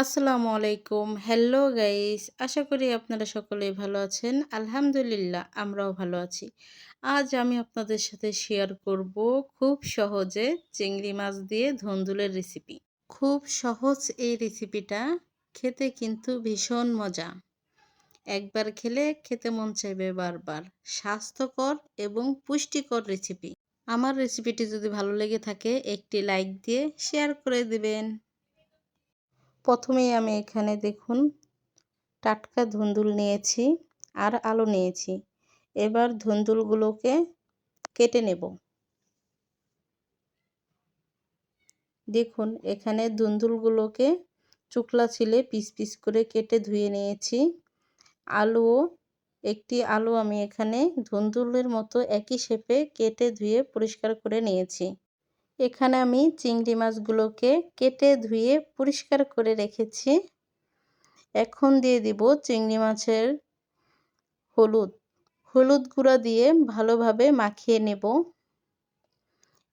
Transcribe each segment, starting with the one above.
আসসালামু আলাইকুম। Hello guys আশা করি আপনারা সকলেই ভালো আছেন। আলহামদুলিল্লাহ, আমরাও ভালো আছি। আজ আমি আপনাদের সাথে শেয়ার করব খুব সহজে চিংড়ি মাছ দিয়ে ধন্দুলের রেসিপি খুব সহজ এই রেসিপিটা খেতে কিন্তু ভীষণ মজা। একবার খেলে খেতে মন চাইবে বারবার। স্বাস্থ্যকর এবং পুষ্টিকর রেসিপি আমার রেসিপিটি যদি ভালো লেগে থাকে, একটি লাইক দিয়ে শেয়ার করে দিবেন। প্রথমেই আমি এখানে দেখুন, টাটকা ধুন্দুল নিয়েছি আর আলু নিয়েছি। এবার ধুন্দুলগুলোকে কেটে নেব। দেখুন, এখানে ধুন্দুলগুলোকে চুকলা ছিলে পিস পিস করে কেটে ধুয়ে নিয়েছি। আলুও, একটি আলু আমি এখানে ধুন্দুলের মতো একই শেপে কেটে ধুয়ে পরিষ্কার করে নিয়েছি। এখানে আমি চিংড়ি মাছগুলোকে কেটে ধুয়ে পরিষ্কার করে রেখেছি। এখন দিয়ে দিব চিংড়ি মাছের হলুদ। হলুদ গুঁড়া দিয়ে ভালোভাবে মাখিয়ে নেব।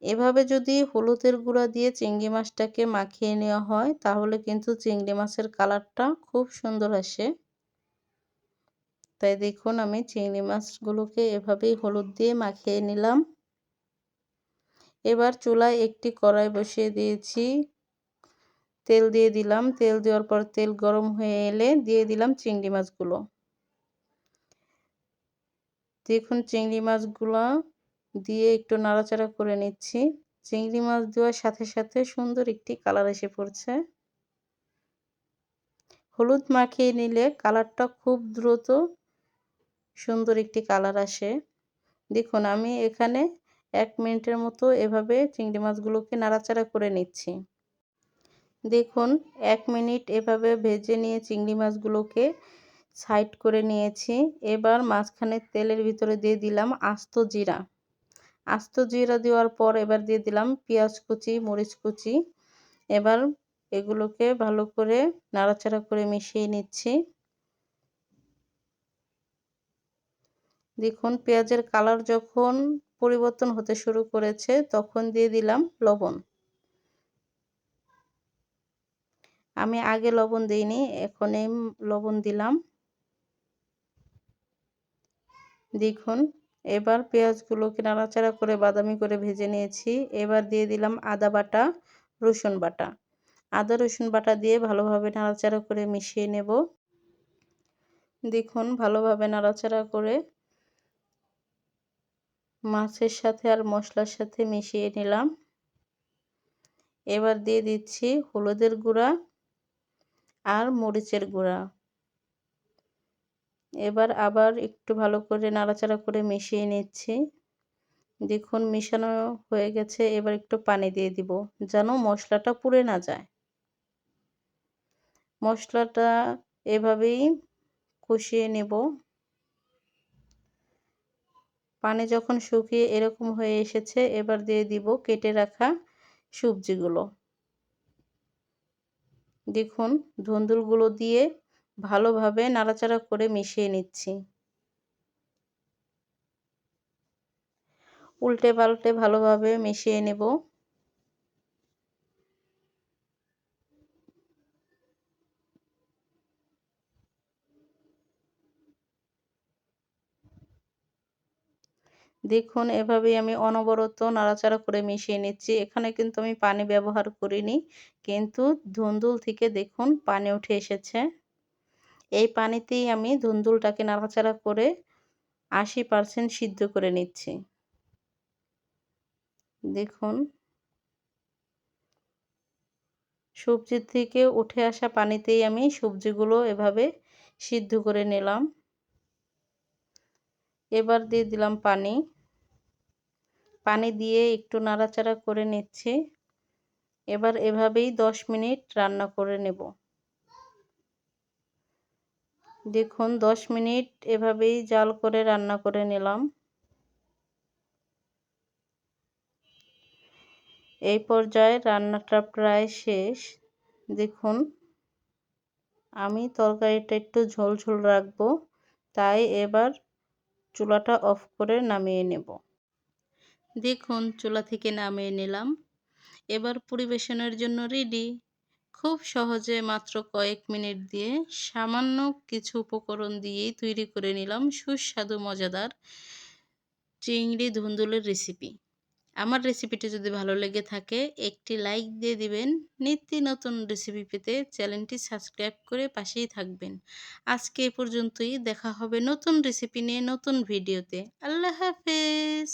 এভাবে যদি হলুদের গুঁড়া দিয়ে চিংড়ি মাছটাকে মাখিয়ে নেওয়া হয়, তাহলে কিন্তু চিংড়ি মাছের কালারটা খুব সুন্দর আসে। তাই দেখুন, আমি চিংড়ি মাছগুলোকে এভাবেই হলুদ দিয়ে মাখিয়ে নিলাম। এবার চুলায় একটি কড়াই বসিয়ে দিয়েছি। তেল দিয়ে দিলাম। তেল দেওয়ার পর তেল গরম হয়ে এলে দিয়ে দিলাম চিংড়ি মাছগুলো। দেখুন চিংড়ি মাছগুলো দিয়ে একটু নাড়াচাড়া করে নিচ্ছি। চিংড়ি মাছ দেওয়ার সাথে সাথে সুন্দর একটি কালার এসে পড়ছে। হলুদ মাখিয়ে নিলে কালারটা খুব দ্রুত সুন্দর একটি কালার আসে। দেখুন আমি এখানে এক মিনিটের মতো এভাবে চিংড়ি মাছগুলোকে নাড়াচাড়া করে নিচ্ছি। দেখুন, এক মিনিট এভাবে ভেজে নিয়ে চিংড়ি মাছগুলোকে সাইড করে নিয়েছি। এবার মাঝখানে তেলের ভিতরে দিয়ে দিলাম আস্ত জিরা। আস্ত জিরা দেওয়ার পর এবার দিয়ে দিলাম পেঁয়াজ কুচি, মরিচ কুচি। এবার এগুলোকে ভালো করে নাড়াচাড়া করে মিশিয়ে নিচ্ছি। দেখুন, পেঁয়াজের কালার যখন পরিবর্তন হতে শুরু করেছে, তখন দিয়ে দিলাম লবণ। আমি আগে লবণ দিইনি এখন এই লবণ দিলাম। দেখুন, এবার পেঁয়াজগুলোকে নাড়াচাড়া করে বাদামি করে ভেজে নিয়েছি। এবার দিয়ে দিলাম আদা বাটা, রসুন বাটা। আদা, রসুন বাটা দিয়ে ভালোভাবে নাড়াচাড়া করে মিশিয়ে নেব। দেখুন, ভালোভাবে নাড়াচাড়া করে মাছের সাথে আর মশলার সাথে মিশিয়ে নিলাম। এবার দিয়ে দিচ্ছি হলুদের গুঁড়া আর মরিচের গুঁড়া। এবার আবার একটু ভালো করে নাড়াচাড়া করে মিশিয়ে নিচ্ছি। দেখুন মিশানো হয়ে গেছে, এবার একটু পানি দিয়ে দিব যেন মশলাটা পুড়ে না যায়। মশলাটা এভাবেই কষিয়ে নেব। পানি যখন শুকিয়ে এরকম হয়ে এসেছে, এবার দিয়ে দিব কেটে রাখা সবজিগুলো। দেখুন, ধুন্দুলগুলো দিয়ে ভালোভাবে নাড়াচাড়া করে মিশিয়ে নিচ্ছি। উল্টে পাল্টে ভালোভাবে মিশিয়ে নেব। দেখুন, এভাবেই আমি অনবরত নাড়াচাড়া করে মিশিয়ে নিচ্ছি। এখানে কিন্তু আমি পানি ব্যবহার করিনি, কিন্তু ধুন্দুল থেকে দেখুন পানি উঠে এসেছে। এই পানিতেই আমি ধুন্দুলটাকে নাড়াচাড়া করে আশি পারসেন্ট সিদ্ধ করে নিচ্ছি। দেখুন। সবজির থেকে উঠে আসা পানিতেই আমি সবজিগুলো এভাবে সিদ্ধ করে নিলাম। এবার দিয়ে দিলাম পানি। পানি দিয়ে একটু নাড়াচাড়া করে নিচ্ছি। এবার এভাবেই দশ মিনিট রান্না করে নেব। দেখুন, দশ মিনিট এভাবেই জাল করে রান্না করে নিলাম। এই পর্যায়ে রান্নাটা প্রায় শেষ। দেখুন, আমি তরকারিটা একটু ঝোল ঝোল রাখব, তাই এবার চুলাটা অফ করে নামিয়ে নেব। দেখুন, চুলা থেকে নামিয়ে নিলাম। এবার পরিবেশনের জন্য রেডি খুব সহজে মাত্র কয়েক মিনিট দিয়ে সামান্য কিছু উপকরণ দিয়েই তৈরি করে নিলাম সুস্বাদু, মজাদার চিংড়ি ধুন্দুলের রেসিপি আমার রেসিপিটি যদি ভালো লেগে থাকে, একটি লাইক দিয়ে দিবেন। নিত্য নতুন রেসিপি পেতে চ্যানেলটি সাবস্ক্রাইব করে পাশেই থাকবেন। আজকে এ পর্যন্তই। দেখা হবে নতুন রেসিপি নিয়ে নতুন ভিডিওতে আল্লাহ হাফেজ!